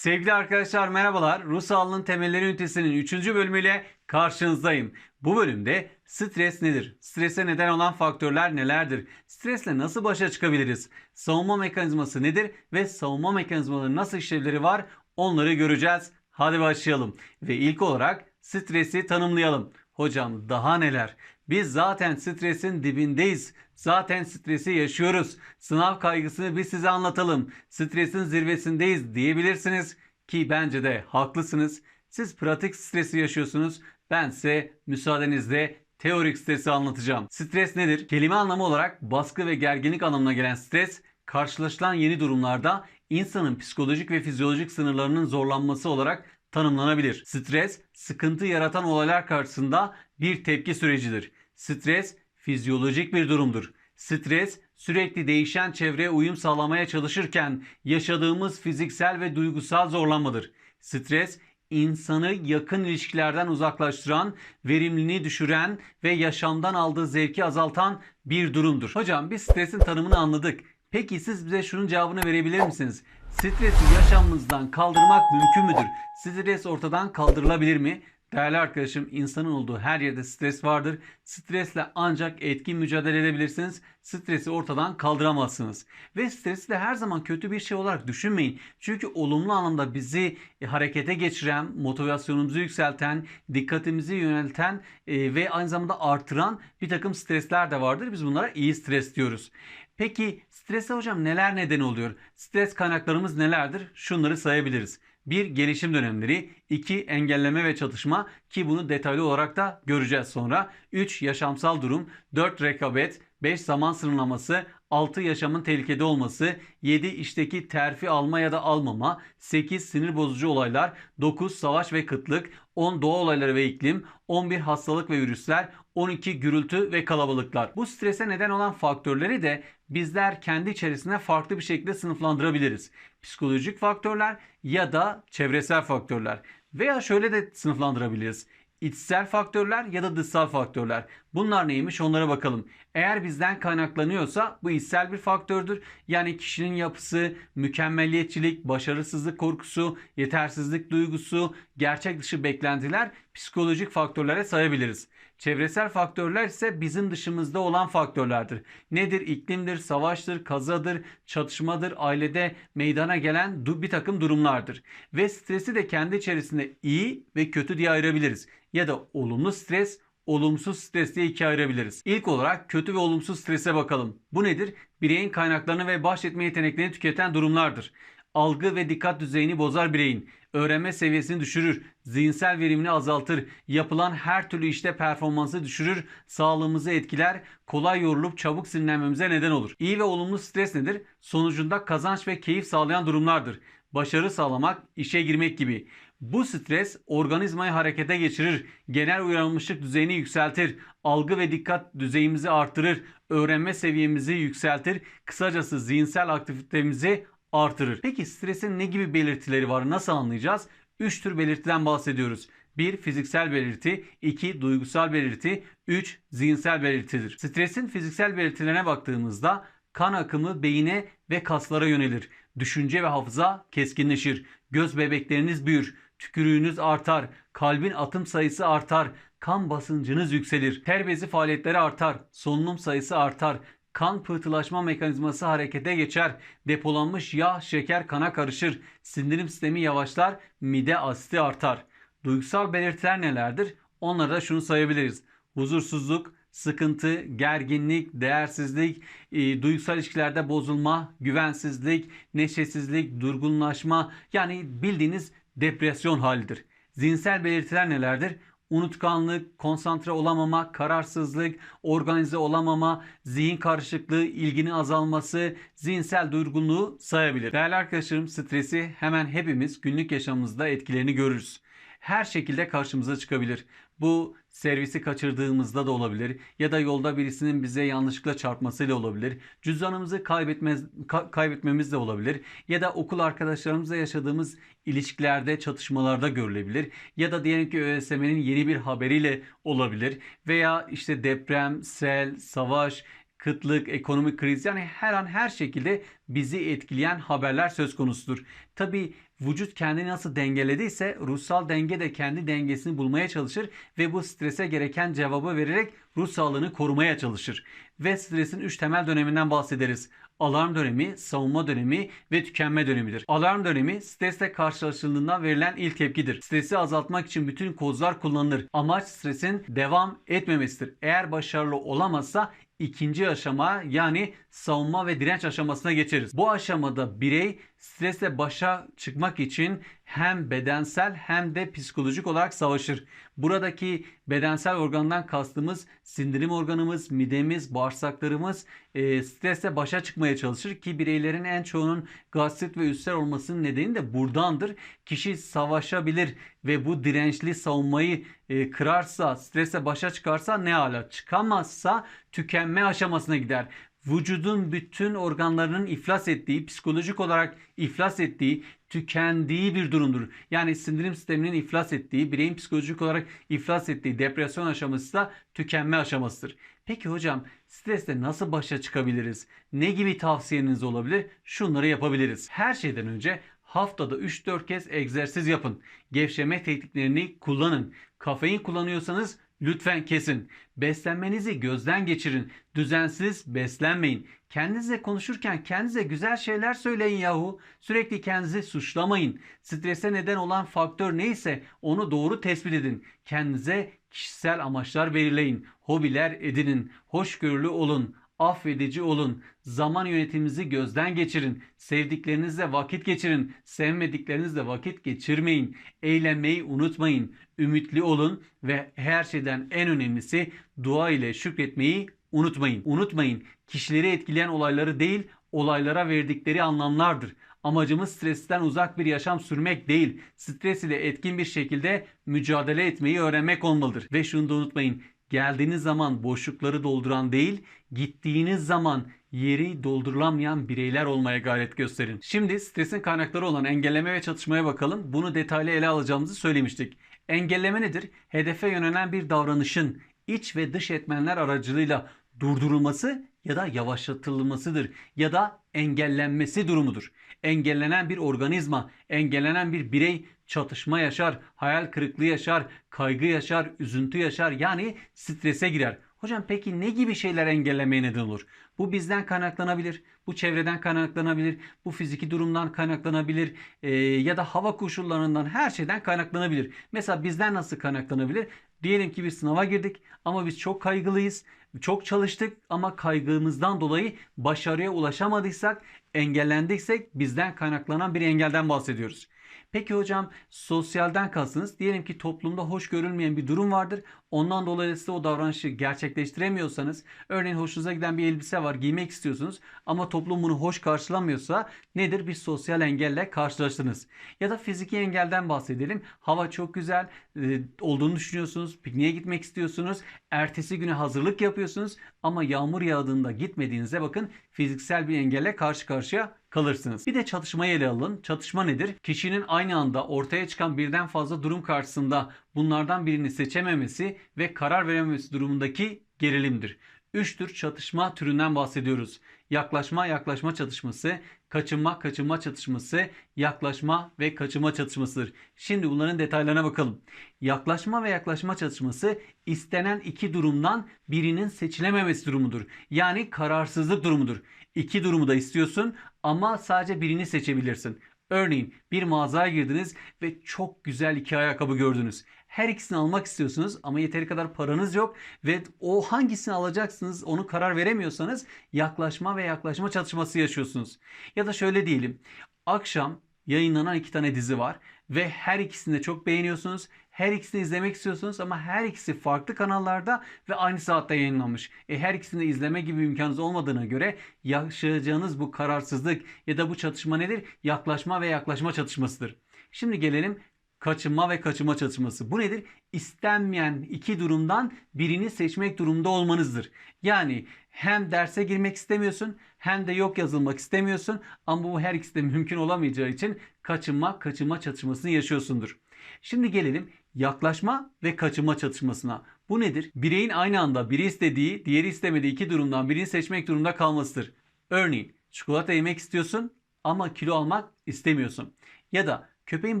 Sevgili arkadaşlar merhabalar. Ruh sağlığının temelleri ünitesinin 3. bölümüyle karşınızdayım. Bu bölümde stres nedir? Strese neden olan faktörler nelerdir? Stresle nasıl başa çıkabiliriz? Savunma mekanizması nedir ve savunma mekanizmalarının nasıl işlevleri var? Onları göreceğiz. Hadi başlayalım. Ve ilk olarak stresi tanımlayalım. Hocam daha neler? Biz zaten stresin dibindeyiz. Zaten stresi yaşıyoruz. Sınav kaygısını biz size anlatalım. Stresin zirvesindeyiz diyebilirsiniz ki bence de haklısınız. Siz pratik stresi yaşıyorsunuz. Ben size müsaadenizle teorik stresi anlatacağım. Stres nedir? Kelime anlamı olarak baskı ve gerginlik anlamına gelen stres, karşılaşılan yeni durumlarda insanın psikolojik ve fizyolojik sınırlarının zorlanması olarak tanımlanabilir. Stres, sıkıntı yaratan olaylar karşısında bir tepki sürecidir. Stres, fizyolojik bir durumdur. Stres, sürekli değişen çevreye uyum sağlamaya çalışırken yaşadığımız fiziksel ve duygusal zorlanmadır. Stres, insanı yakın ilişkilerden uzaklaştıran, verimliliğini düşüren ve yaşamdan aldığı zevki azaltan bir durumdur. Hocam biz stresin tanımını anladık. Peki siz bize şunun cevabını verebilir misiniz? Stresi yaşamımızdan kaldırmak mümkün müdür? Stres ortadan kaldırılabilir mi? Değerli arkadaşım insanın olduğu her yerde stres vardır. Stresle ancak etkin mücadele edebilirsiniz. Stresi ortadan kaldıramazsınız. Ve stresi de her zaman kötü bir şey olarak düşünmeyin. Çünkü olumlu anlamda bizi e, harekete geçiren, motivasyonumuzu yükselten, dikkatimizi yönelten e, ve aynı zamanda artıran bir takım stresler de vardır. Biz bunlara iyi stres diyoruz. Peki strese hocam neler neden oluyor? Stres kaynaklarımız nelerdir? Şunları sayabiliriz. 1. Gelişim dönemleri. 2. Engelleme ve çatışma ki bunu detaylı olarak da göreceğiz sonra. 3. Yaşamsal durum. 4. Rekabet. 5. Zaman sınırlaması. 6. Yaşamın tehlikede olması. 7. işteki terfi alma ya da almama. 8. Sinir bozucu olaylar. 9. Savaş ve kıtlık. 10. Doğa olayları ve iklim. 11. Hastalık ve virüsler. 12. Gürültü ve kalabalıklar. Bu strese neden olan faktörleri de bizler kendi içerisinde farklı bir şekilde sınıflandırabiliriz. Psikolojik faktörler ya da çevresel faktörler. Veya şöyle de sınıflandırabiliriz. İçsel faktörler ya da dışsal faktörler. Bunlar neymiş onlara bakalım. Eğer bizden kaynaklanıyorsa bu içsel bir faktördür. Yani kişinin yapısı, mükemmelliyetçilik, başarısızlık korkusu, yetersizlik duygusu, gerçek dışı beklentiler psikolojik faktörlere sayabiliriz. Çevresel faktörler ise bizim dışımızda olan faktörlerdir. Nedir? İklimdir, savaştır, kazadır, çatışmadır, ailede meydana gelen bir takım durumlardır. Ve stresi de kendi içerisinde iyi ve kötü diye ayırabiliriz. Ya da olumlu stres, olumsuz stres diye ikiye ayırabiliriz. İlk olarak kötü ve olumsuz strese bakalım. Bu nedir? Bireyin kaynaklarını ve bahsetme yeteneklerini tüketen durumlardır. Algı ve dikkat düzeyini bozar bireyin. Öğrenme seviyesini düşürür. Zihinsel verimini azaltır. Yapılan her türlü işte performansı düşürür. Sağlığımızı etkiler. Kolay yorulup çabuk sinirlenmemize neden olur. İyi ve olumlu stres nedir? Sonucunda kazanç ve keyif sağlayan durumlardır. Başarı sağlamak, işe girmek gibi. Bu stres organizmayı harekete geçirir, genel uyanmışlık düzeyini yükseltir, algı ve dikkat düzeyimizi artırır, öğrenme seviyemizi yükseltir, kısacası zihinsel aktivitemizi artırır. Peki stresin ne gibi belirtileri var? Nasıl anlayacağız? 3 tür belirtiden bahsediyoruz. 1. Fiziksel belirti, 2. Duygusal belirti, 3. Zihinsel belirtidir. Stresin fiziksel belirtilerine baktığımızda kan akımı beyine ve kaslara yönelir. Düşünce ve hafıza keskinleşir. Göz bebekleriniz büyür. Tükürüğünüz artar. Kalbin atım sayısı artar. Kan basıncınız yükselir. Ter bezi faaliyetleri artar. Solunum sayısı artar kan pıhtılaşma mekanizması harekete geçer. Depolanmış yağ, şeker kana karışır. Sindirim sistemi yavaşlar, mide asiti artar. Duygusal belirtiler nelerdir? Onlara da şunu sayabiliriz. Huzursuzluk, sıkıntı, gerginlik, değersizlik, e, duygusal ilişkilerde bozulma, güvensizlik, neşesizlik, durgunlaşma yani bildiğiniz depresyon halidir. Zihinsel belirtiler nelerdir? Unutkanlık, konsantre olamama, kararsızlık, organize olamama, zihin karışıklığı, ilginin azalması, zihinsel durgunluğu sayabilir. Değerli arkadaşlarım stresi hemen hepimiz günlük yaşamımızda etkilerini görürüz. Her şekilde karşımıza çıkabilir. Bu servisi kaçırdığımızda da olabilir ya da yolda birisinin bize yanlışlıkla çarpmasıyla olabilir. Cüzdanımızı kaybetmez, ka- kaybetmemiz de olabilir ya da okul arkadaşlarımızla yaşadığımız ilişkilerde, çatışmalarda görülebilir ya da diyelim ki ÖSYM'nin yeni bir haberiyle olabilir veya işte deprem, sel, savaş, kıtlık, ekonomik kriz yani her an her şekilde bizi etkileyen haberler söz konusudur. Tabi vücut kendini nasıl dengelediyse ruhsal denge de kendi dengesini bulmaya çalışır ve bu strese gereken cevabı vererek ruh sağlığını korumaya çalışır. Ve stresin 3 temel döneminden bahsederiz. Alarm dönemi, savunma dönemi ve tükenme dönemidir. Alarm dönemi stresle karşılaşıldığında verilen ilk tepkidir. Stresi azaltmak için bütün kozlar kullanılır. Amaç stresin devam etmemesidir. Eğer başarılı olamazsa ikinci aşama yani savunma ve direnç aşamasına geçeriz. Bu aşamada birey stresle başa çıkmak için hem bedensel hem de psikolojik olarak savaşır. Buradaki bedensel organdan kastımız sindirim organımız, midemiz, bağırsaklarımız e, stresle başa çıkmaya çalışır ki bireylerin en çoğunun gastrit ve ülser olmasının nedeni de buradandır. Kişi savaşabilir ve bu dirençli savunmayı e, kırarsa, stresle başa çıkarsa ne ala çıkamazsa tükenme aşamasına gider vücudun bütün organlarının iflas ettiği, psikolojik olarak iflas ettiği, tükendiği bir durumdur. Yani sindirim sisteminin iflas ettiği, bireyin psikolojik olarak iflas ettiği depresyon aşaması da tükenme aşamasıdır. Peki hocam stresle nasıl başa çıkabiliriz? Ne gibi tavsiyeniz olabilir? Şunları yapabiliriz. Her şeyden önce haftada 3-4 kez egzersiz yapın. Gevşeme tekniklerini kullanın. Kafein kullanıyorsanız Lütfen kesin. Beslenmenizi gözden geçirin. Düzensiz beslenmeyin. Kendinize konuşurken kendinize güzel şeyler söyleyin yahu. Sürekli kendinizi suçlamayın. Strese neden olan faktör neyse onu doğru tespit edin. Kendinize kişisel amaçlar belirleyin. Hobiler edinin. Hoşgörülü olun affedici olun. Zaman yönetiminizi gözden geçirin. Sevdiklerinizle vakit geçirin. Sevmediklerinizle vakit geçirmeyin. Eğlenmeyi unutmayın. Ümitli olun ve her şeyden en önemlisi dua ile şükretmeyi unutmayın. Unutmayın kişileri etkileyen olayları değil olaylara verdikleri anlamlardır. Amacımız stresten uzak bir yaşam sürmek değil. Stres ile etkin bir şekilde mücadele etmeyi öğrenmek olmalıdır. Ve şunu da unutmayın. Geldiğiniz zaman boşlukları dolduran değil, gittiğiniz zaman yeri doldurulamayan bireyler olmaya gayret gösterin. Şimdi stresin kaynakları olan engelleme ve çatışmaya bakalım. Bunu detaylı ele alacağımızı söylemiştik. Engelleme nedir? Hedefe yönelen bir davranışın iç ve dış etmenler aracılığıyla durdurulması ya da yavaşlatılmasıdır ya da engellenmesi durumudur. Engellenen bir organizma, engellenen bir birey çatışma yaşar, hayal kırıklığı yaşar, kaygı yaşar, üzüntü yaşar yani strese girer. Hocam peki ne gibi şeyler engellemeye neden olur? Bu bizden kaynaklanabilir, bu çevreden kaynaklanabilir, bu fiziki durumdan kaynaklanabilir e, ya da hava koşullarından her şeyden kaynaklanabilir. Mesela bizden nasıl kaynaklanabilir? Diyelim ki bir sınava girdik ama biz çok kaygılıyız, çok çalıştık ama kaygımızdan dolayı başarıya ulaşamadıysak, engellendiksek bizden kaynaklanan bir engelden bahsediyoruz. Peki hocam sosyalden kastınız diyelim ki toplumda hoş görülmeyen bir durum vardır. Ondan dolayı size o davranışı gerçekleştiremiyorsanız örneğin hoşunuza giden bir elbise var giymek istiyorsunuz ama toplum bunu hoş karşılamıyorsa nedir? Bir sosyal engelle karşılaştınız. Ya da fiziki engelden bahsedelim. Hava çok güzel e, olduğunu düşünüyorsunuz. Pikniğe gitmek istiyorsunuz. Ertesi güne hazırlık yapıyorsunuz ama yağmur yağdığında gitmediğinizde bakın fiziksel bir engelle karşı karşıya kalırsınız. Bir de çatışmayı ele alın. Çatışma nedir? Kişinin aynı anda ortaya çıkan birden fazla durum karşısında bunlardan birini seçememesi ve karar verememesi durumundaki gerilimdir. Üç tür çatışma türünden bahsediyoruz. Yaklaşma, yaklaşma çatışması, kaçınma, kaçınma çatışması, yaklaşma ve kaçınma çatışmasıdır. Şimdi bunların detaylarına bakalım. Yaklaşma ve yaklaşma çatışması istenen iki durumdan birinin seçilememesi durumudur. Yani kararsızlık durumudur. İki durumu da istiyorsun ama sadece birini seçebilirsin. Örneğin bir mağazaya girdiniz ve çok güzel iki ayakkabı gördünüz. Her ikisini almak istiyorsunuz ama yeteri kadar paranız yok ve o hangisini alacaksınız onu karar veremiyorsanız yaklaşma ve yaklaşma çatışması yaşıyorsunuz. Ya da şöyle diyelim. Akşam yayınlanan iki tane dizi var ve her ikisini de çok beğeniyorsunuz. Her ikisini izlemek istiyorsunuz ama her ikisi farklı kanallarda ve aynı saatte yayınlanmış. E her ikisini de izleme gibi imkanınız olmadığına göre yaşayacağınız bu kararsızlık ya da bu çatışma nedir? Yaklaşma ve yaklaşma çatışmasıdır. Şimdi gelelim kaçınma ve kaçınma çatışması. Bu nedir? İstenmeyen iki durumdan birini seçmek durumunda olmanızdır. Yani hem derse girmek istemiyorsun hem de yok yazılmak istemiyorsun ama bu her ikisi de mümkün olamayacağı için kaçınma kaçınma çatışmasını yaşıyorsundur. Şimdi gelelim yaklaşma ve kaçınma çatışmasına. Bu nedir? Bireyin aynı anda biri istediği, diğeri istemediği iki durumdan birini seçmek durumunda kalmasıdır. Örneğin çikolata yemek istiyorsun ama kilo almak istemiyorsun. Ya da köpeğin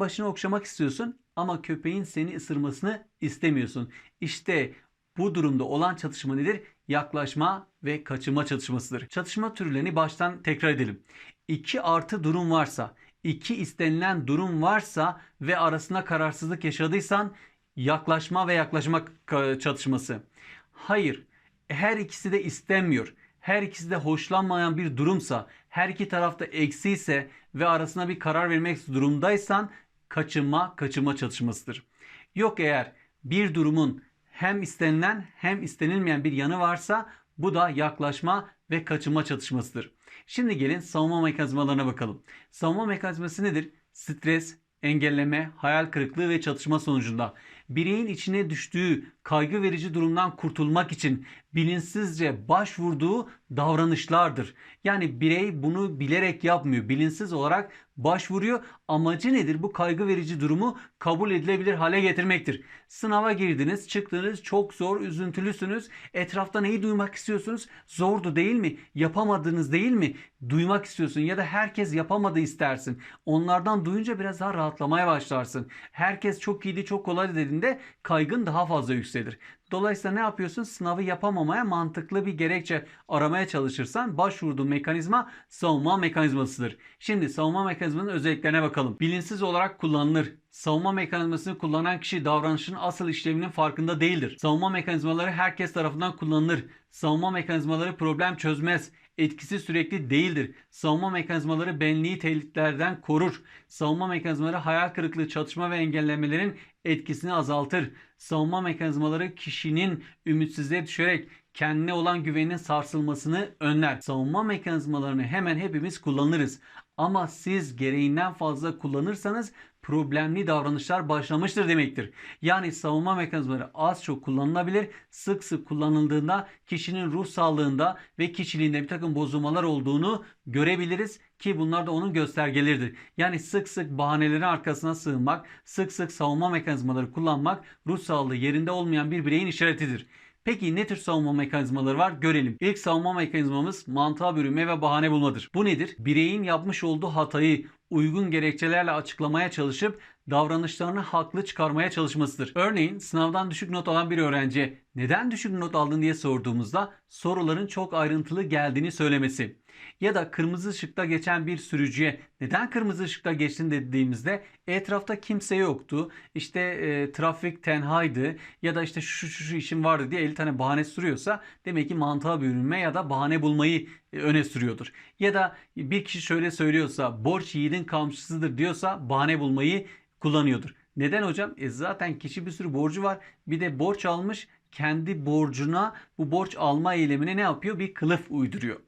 başını okşamak istiyorsun ama köpeğin seni ısırmasını istemiyorsun. İşte bu durumda olan çatışma nedir? Yaklaşma ve kaçınma çatışmasıdır. Çatışma türlerini baştan tekrar edelim. 2 artı durum varsa, iki istenilen durum varsa ve arasında kararsızlık yaşadıysan yaklaşma ve yaklaşma ka- çatışması. Hayır, her ikisi de istenmiyor. Her ikisi de hoşlanmayan bir durumsa, her iki tarafta eksi ise ve arasına bir karar vermek durumdaysan kaçınma, kaçınma çatışmasıdır. Yok eğer bir durumun hem istenilen hem istenilmeyen bir yanı varsa bu da yaklaşma ve kaçınma çatışmasıdır. Şimdi gelin savunma mekanizmalarına bakalım. Savunma mekanizması nedir? Stres, engelleme, hayal kırıklığı ve çatışma sonucunda bireyin içine düştüğü kaygı verici durumdan kurtulmak için bilinçsizce başvurduğu davranışlardır. Yani birey bunu bilerek yapmıyor. Bilinçsiz olarak başvuruyor. Amacı nedir? Bu kaygı verici durumu kabul edilebilir hale getirmektir. Sınava girdiniz, çıktınız, çok zor, üzüntülüsünüz. Etrafta neyi duymak istiyorsunuz? Zordu değil mi? Yapamadınız değil mi? Duymak istiyorsun ya da herkes yapamadı istersin. Onlardan duyunca biraz daha rahatlamaya başlarsın. Herkes çok iyiydi, çok kolaydı dediğinde kaygın daha fazla yükselir. Dolayısıyla ne yapıyorsun? Sınavı yapamamaya mantıklı bir gerekçe aramaya çalışırsan başvurduğun mekanizma savunma mekanizmasıdır. Şimdi savunma mekanizmanın özelliklerine bakalım. Bilinçsiz olarak kullanılır. Savunma mekanizmasını kullanan kişi davranışın asıl işlevinin farkında değildir. Savunma mekanizmaları herkes tarafından kullanılır. Savunma mekanizmaları problem çözmez. Etkisi sürekli değildir. Savunma mekanizmaları benliği tehditlerden korur. Savunma mekanizmaları hayal kırıklığı, çatışma ve engellemelerin etkisini azaltır. Savunma mekanizmaları kişinin ümitsizliğe düşerek kendine olan güveninin sarsılmasını önler. Savunma mekanizmalarını hemen hepimiz kullanırız. Ama siz gereğinden fazla kullanırsanız problemli davranışlar başlamıştır demektir. Yani savunma mekanizmaları az çok kullanılabilir. Sık sık kullanıldığında kişinin ruh sağlığında ve kişiliğinde bir takım bozulmalar olduğunu görebiliriz ki bunlar da onun göstergeleridir. Yani sık sık bahanelerin arkasına sığınmak, sık sık savunma mekanizmaları kullanmak ruh sağlığı yerinde olmayan bir bireyin işaretidir. Peki ne tür savunma mekanizmaları var? Görelim. İlk savunma mekanizmamız mantığa bürünme ve bahane bulmadır. Bu nedir? Bireyin yapmış olduğu hatayı uygun gerekçelerle açıklamaya çalışıp davranışlarını haklı çıkarmaya çalışmasıdır. Örneğin sınavdan düşük not alan bir öğrenci neden düşük not aldın diye sorduğumuzda soruların çok ayrıntılı geldiğini söylemesi. Ya da kırmızı ışıkta geçen bir sürücüye neden kırmızı ışıkta geçtin dediğimizde etrafta kimse yoktu. İşte e, trafik tenhaydı ya da işte şu şu şu işim vardı diye 50 tane bahane sürüyorsa demek ki mantığa bürünme ya da bahane bulmayı e, öne sürüyordur. Ya da bir kişi şöyle söylüyorsa borç yiğidin kamçısıdır diyorsa bahane bulmayı kullanıyordur. Neden hocam? E zaten kişi bir sürü borcu var. Bir de borç almış kendi borcuna bu borç alma eylemine ne yapıyor? Bir kılıf uyduruyor.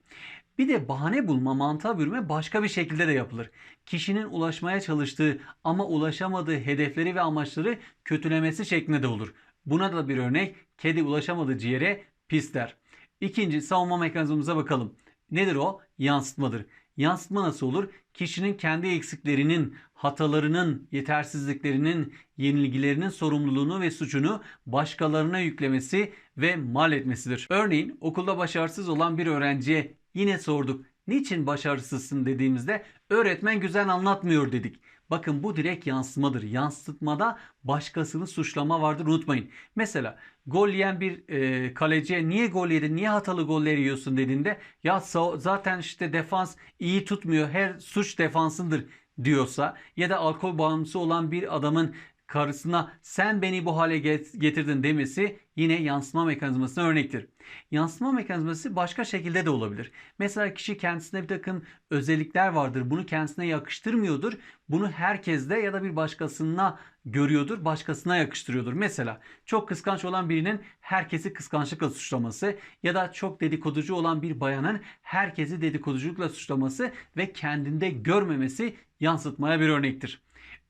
Bir de bahane bulma, mantığa bürüme başka bir şekilde de yapılır. Kişinin ulaşmaya çalıştığı ama ulaşamadığı hedefleri ve amaçları kötülemesi şeklinde de olur. Buna da bir örnek kedi ulaşamadığı ciğere pis der. İkinci savunma mekanizmamıza bakalım. Nedir o? Yansıtmadır. Yansıtma nasıl olur? Kişinin kendi eksiklerinin, hatalarının, yetersizliklerinin, yenilgilerinin sorumluluğunu ve suçunu başkalarına yüklemesi ve mal etmesidir. Örneğin okulda başarısız olan bir öğrenciye yine sorduk. Niçin başarısızsın dediğimizde öğretmen güzel anlatmıyor dedik. Bakın bu direkt yansımadır. Yansıtmada başkasını suçlama vardır unutmayın. Mesela gol yiyen bir e, kaleciye niye gol yedin, niye hatalı goller yiyorsun dediğinde ya zaten işte defans iyi tutmuyor, her suç defansındır diyorsa ya da alkol bağımlısı olan bir adamın karısına sen beni bu hale get- getirdin demesi yine yansıma mekanizmasına örnektir. Yansıma mekanizması başka şekilde de olabilir. Mesela kişi kendisinde bir takım özellikler vardır. Bunu kendisine yakıştırmıyordur. Bunu herkeste ya da bir başkasına görüyordur, başkasına yakıştırıyordur. Mesela çok kıskanç olan birinin herkesi kıskançlıkla suçlaması ya da çok dedikoducu olan bir bayanın herkesi dedikoduculukla suçlaması ve kendinde görmemesi yansıtmaya bir örnektir.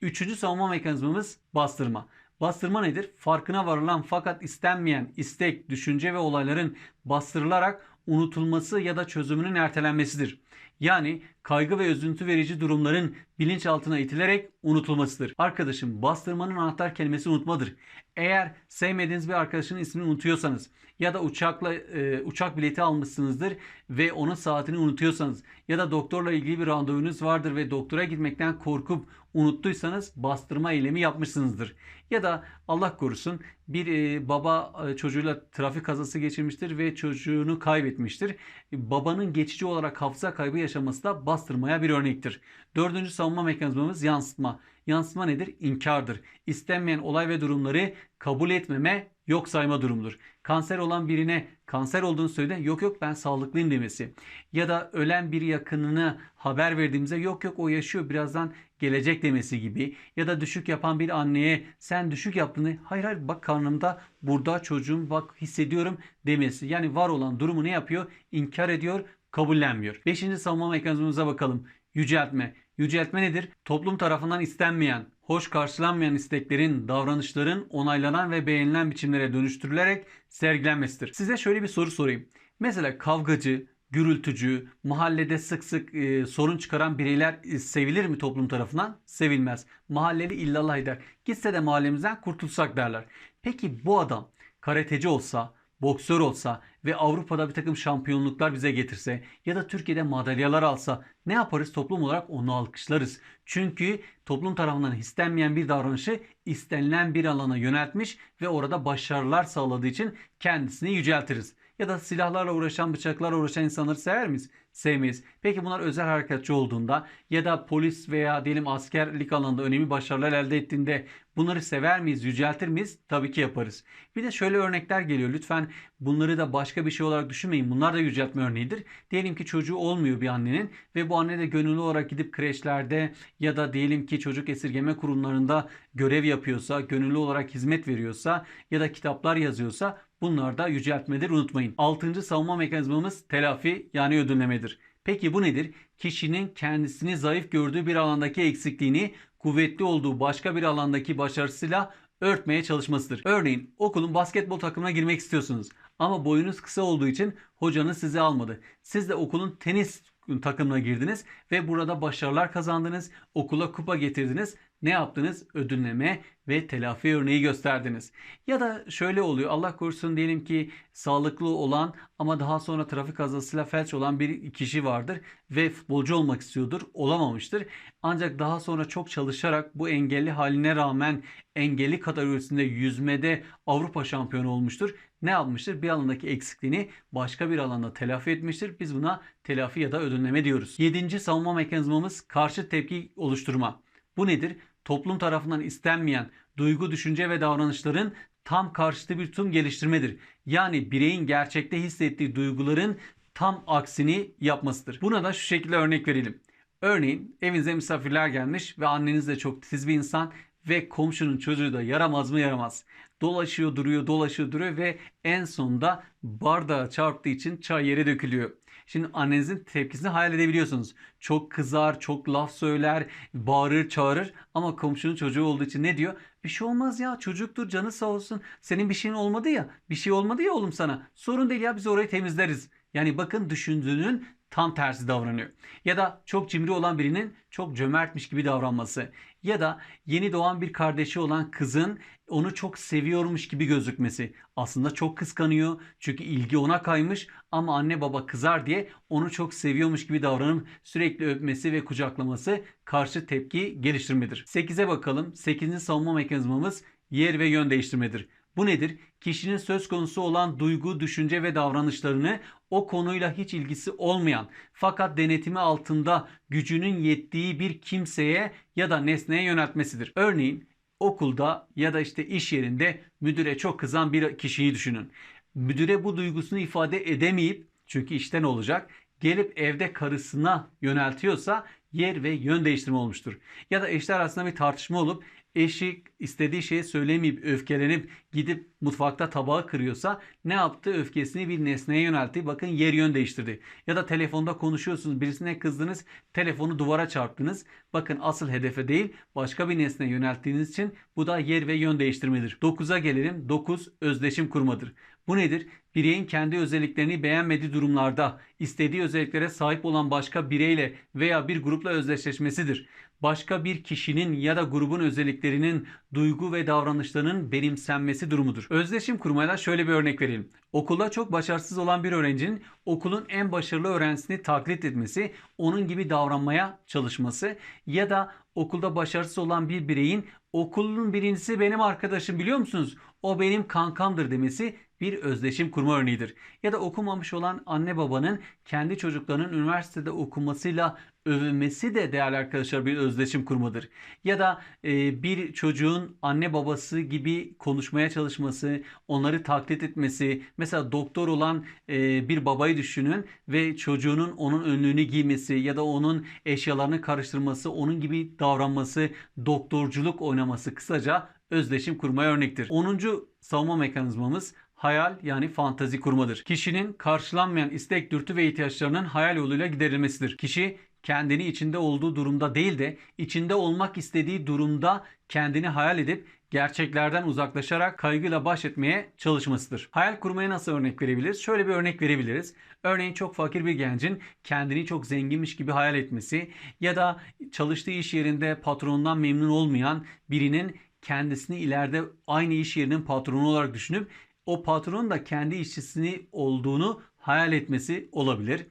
Üçüncü savunma mekanizmamız bastırma. Bastırma nedir? Farkına varılan fakat istenmeyen istek, düşünce ve olayların bastırılarak unutulması ya da çözümünün ertelenmesidir. Yani kaygı ve üzüntü verici durumların bilinçaltına itilerek unutulmasıdır. Arkadaşım bastırmanın anahtar kelimesi unutmadır. Eğer sevmediğiniz bir arkadaşının ismini unutuyorsanız ya da uçakla e, uçak bileti almışsınızdır ve onun saatini unutuyorsanız ya da doktorla ilgili bir randevunuz vardır ve doktora gitmekten korkup unuttuysanız bastırma eylemi yapmışsınızdır. Ya da Allah korusun bir e, baba e, çocuğuyla trafik kazası geçirmiştir ve çocuğunu kaybetmiştir. Babanın geçici olarak hafıza kaybı yaşaması da bastırmaya bir örnektir. Dördüncü savunma mekanizmamız yansıtma. Yansıtma nedir? İnkardır. İstenmeyen olay ve durumları kabul etmeme, yok sayma durumudur. Kanser olan birine kanser olduğunu söyle yok yok ben sağlıklıyım demesi. Ya da ölen bir yakınına haber verdiğimizde yok yok o yaşıyor birazdan gelecek demesi gibi. Ya da düşük yapan bir anneye sen düşük yaptığını hayır hayır bak karnımda burada çocuğum bak hissediyorum demesi. Yani var olan durumu ne yapıyor? İnkar ediyor, kabullenmiyor. Beşinci savunma mekanizmamıza bakalım. Yüceltme. Yüceltme nedir? Toplum tarafından istenmeyen, hoş karşılanmayan isteklerin, davranışların onaylanan ve beğenilen biçimlere dönüştürülerek sergilenmesidir. Size şöyle bir soru sorayım. Mesela kavgacı, gürültücü, mahallede sık sık e, sorun çıkaran bireyler e, sevilir mi toplum tarafından? Sevilmez. Mahalleli illallah eder. Gitse de mahallemizden kurtulsak derler. Peki bu adam karateci olsa, boksör olsa ve Avrupa'da bir takım şampiyonluklar bize getirse ya da Türkiye'de madalyalar alsa ne yaparız? Toplum olarak onu alkışlarız. Çünkü toplum tarafından istenmeyen bir davranışı istenilen bir alana yöneltmiş ve orada başarılar sağladığı için kendisini yüceltiriz. Ya da silahlarla uğraşan, bıçaklarla uğraşan insanları sever miyiz? Sevmeyiz. Peki bunlar özel harekatçı olduğunda ya da polis veya diyelim askerlik alanında önemli başarılar elde ettiğinde bunları sever miyiz, yüceltir miyiz? Tabii ki yaparız. Bir de şöyle örnekler geliyor. Lütfen bunları da başka bir şey olarak düşünmeyin. Bunlar da yüceltme örneğidir. Diyelim ki çocuğu olmuyor bir annenin ve bu anne de gönüllü olarak gidip kreşlerde ya da diyelim ki çocuk esirgeme kurumlarında görev yapıyorsa, gönüllü olarak hizmet veriyorsa ya da kitaplar yazıyorsa bunlar da yüceltmedir unutmayın. Altıncı savunma mekanizmamız telafi yani ödüllemedir. Peki bu nedir? Kişinin kendisini zayıf gördüğü bir alandaki eksikliğini kuvvetli olduğu başka bir alandaki başarısıyla örtmeye çalışmasıdır. Örneğin okulun basketbol takımına girmek istiyorsunuz ama boyunuz kısa olduğu için hocanız sizi almadı. Siz de okulun tenis takımına girdiniz ve burada başarılar kazandınız, okula kupa getirdiniz. Ne yaptınız? Ödülleme ve telafi örneği gösterdiniz. Ya da şöyle oluyor. Allah korusun diyelim ki sağlıklı olan ama daha sonra trafik kazasıyla felç olan bir kişi vardır ve futbolcu olmak istiyordur. Olamamıştır. Ancak daha sonra çok çalışarak bu engelli haline rağmen engelli kategorisinde yüzmede Avrupa şampiyonu olmuştur. Ne yapmıştır? Bir alandaki eksikliğini başka bir alanda telafi etmiştir. Biz buna telafi ya da ödülleme diyoruz. Yedinci savunma mekanizmamız karşı tepki oluşturma. Bu nedir? Toplum tarafından istenmeyen duygu, düşünce ve davranışların tam karşıtı bir tutum geliştirmedir. Yani bireyin gerçekte hissettiği duyguların tam aksini yapmasıdır. Buna da şu şekilde örnek verelim. Örneğin evinize misafirler gelmiş ve anneniz de çok titiz bir insan ve komşunun çocuğu da yaramaz mı yaramaz. Dolaşıyor duruyor dolaşıyor duruyor ve en sonunda bardağa çarptığı için çay yere dökülüyor. Şimdi annenizin tepkisini hayal edebiliyorsunuz. Çok kızar, çok laf söyler, bağırır, çağırır ama komşunun çocuğu olduğu için ne diyor? Bir şey olmaz ya çocuktur canı sağ olsun. Senin bir şeyin olmadı ya. Bir şey olmadı ya oğlum sana. Sorun değil ya biz orayı temizleriz. Yani bakın düşündüğünün tam tersi davranıyor. Ya da çok cimri olan birinin çok cömertmiş gibi davranması. Ya da yeni doğan bir kardeşi olan kızın onu çok seviyormuş gibi gözükmesi. Aslında çok kıskanıyor çünkü ilgi ona kaymış ama anne baba kızar diye onu çok seviyormuş gibi davranıp sürekli öpmesi ve kucaklaması karşı tepki geliştirmedir. 8'e bakalım. 8. savunma mekanizmamız yer ve yön değiştirmedir. Bu nedir? Kişinin söz konusu olan duygu, düşünce ve davranışlarını o konuyla hiç ilgisi olmayan fakat denetimi altında gücünün yettiği bir kimseye ya da nesneye yöneltmesidir. Örneğin okulda ya da işte iş yerinde müdüre çok kızan bir kişiyi düşünün. Müdüre bu duygusunu ifade edemeyip çünkü işten olacak gelip evde karısına yöneltiyorsa yer ve yön değiştirme olmuştur. Ya da eşler arasında bir tartışma olup eşi istediği şeyi söylemeyip öfkelenip gidip mutfakta tabağı kırıyorsa ne yaptı? Öfkesini bir nesneye yöneltti. Bakın yer yön değiştirdi. Ya da telefonda konuşuyorsunuz birisine kızdınız telefonu duvara çarptınız. Bakın asıl hedefe değil başka bir nesneye yönelttiğiniz için bu da yer ve yön değiştirmedir. 9'a gelelim. 9 özdeşim kurmadır. Bu nedir? Bireyin kendi özelliklerini beğenmediği durumlarda istediği özelliklere sahip olan başka bireyle veya bir grupla özdeşleşmesidir. Başka bir kişinin ya da grubun özelliklerinin, duygu ve davranışlarının benimsenmesi durumudur. Özdeşim kurmayla şöyle bir örnek verelim. Okulda çok başarısız olan bir öğrencinin okulun en başarılı öğrencisini taklit etmesi, onun gibi davranmaya çalışması ya da okulda başarısız olan bir bireyin okulun birincisi benim arkadaşım biliyor musunuz? O benim kankamdır demesi bir özdeşim kurma örneğidir. Ya da okumamış olan anne babanın kendi çocuklarının üniversitede okumasıyla övünmesi de değerli arkadaşlar bir özdeşim kurmadır. Ya da e, bir çocuğun anne babası gibi konuşmaya çalışması, onları taklit etmesi. Mesela doktor olan e, bir babayı düşünün ve çocuğunun onun önlüğünü giymesi ya da onun eşyalarını karıştırması, onun gibi davranması, doktorculuk oynaması kısaca özdeşim kurmaya örnektir. 10. savunma mekanizmamız hayal yani fantazi kurmadır. Kişinin karşılanmayan istek, dürtü ve ihtiyaçlarının hayal yoluyla giderilmesidir. Kişi kendini içinde olduğu durumda değil de içinde olmak istediği durumda kendini hayal edip gerçeklerden uzaklaşarak kaygıyla baş etmeye çalışmasıdır. Hayal kurmaya nasıl örnek verebiliriz? Şöyle bir örnek verebiliriz. Örneğin çok fakir bir gencin kendini çok zenginmiş gibi hayal etmesi ya da çalıştığı iş yerinde patronundan memnun olmayan birinin kendisini ileride aynı iş yerinin patronu olarak düşünüp o patronun da kendi işçisini olduğunu hayal etmesi olabilir.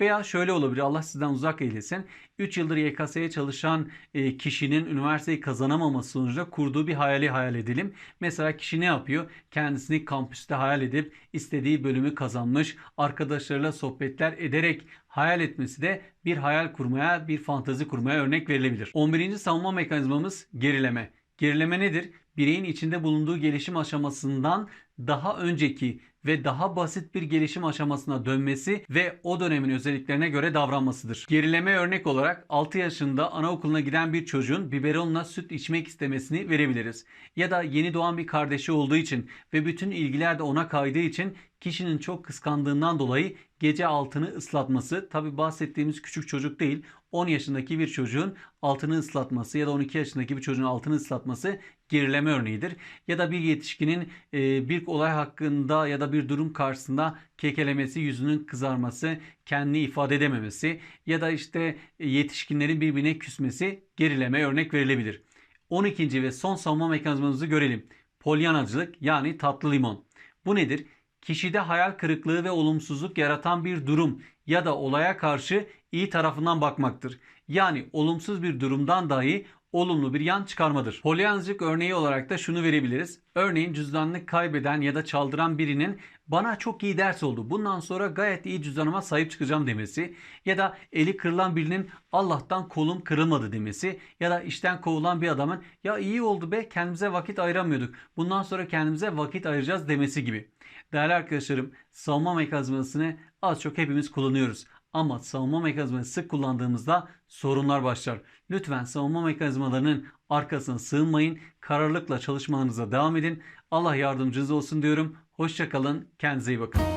Veya şöyle olabilir Allah sizden uzak eylesin. 3 yıldır YKS'ye çalışan e, kişinin üniversiteyi kazanamaması sonucunda kurduğu bir hayali hayal edelim. Mesela kişi ne yapıyor? Kendisini kampüste hayal edip istediği bölümü kazanmış, arkadaşlarıyla sohbetler ederek hayal etmesi de bir hayal kurmaya, bir fantazi kurmaya örnek verilebilir. 11. savunma mekanizmamız gerileme. Gerileme nedir? Bireyin içinde bulunduğu gelişim aşamasından daha önceki ve daha basit bir gelişim aşamasına dönmesi ve o dönemin özelliklerine göre davranmasıdır. Gerileme örnek olarak 6 yaşında anaokuluna giden bir çocuğun biberonla süt içmek istemesini verebiliriz. Ya da yeni doğan bir kardeşi olduğu için ve bütün ilgiler de ona kaydığı için kişinin çok kıskandığından dolayı gece altını ıslatması tabi bahsettiğimiz küçük çocuk değil 10 yaşındaki bir çocuğun altını ıslatması ya da 12 yaşındaki bir çocuğun altını ıslatması gerileme örneğidir. Ya da bir yetişkinin e, bir olay hakkında ya da bir durum karşısında kekelemesi, yüzünün kızarması, kendini ifade edememesi ya da işte e, yetişkinlerin birbirine küsmesi gerileme örnek verilebilir. 12. ve son savunma mekanizmamızı görelim. Polyanacılık yani tatlı limon. Bu nedir? Kişide hayal kırıklığı ve olumsuzluk yaratan bir durum ya da olaya karşı iyi tarafından bakmaktır. Yani olumsuz bir durumdan dahi olumlu bir yan çıkarmadır. Polyanacılık örneği olarak da şunu verebiliriz. Örneğin cüzdanını kaybeden ya da çaldıran birinin bana çok iyi ders oldu. Bundan sonra gayet iyi cüzdanıma sahip çıkacağım demesi ya da eli kırılan birinin Allah'tan kolum kırılmadı demesi ya da işten kovulan bir adamın ya iyi oldu be kendimize vakit ayıramıyorduk. Bundan sonra kendimize vakit ayıracağız demesi gibi. Değerli arkadaşlarım savunma mekanizmasını az çok hepimiz kullanıyoruz. Ama savunma mekanizmasını sık kullandığımızda sorunlar başlar. Lütfen savunma mekanizmalarının arkasına sığınmayın. Kararlılıkla çalışmalarınıza devam edin. Allah yardımcınız olsun diyorum. Hoşçakalın. Kendinize iyi bakın.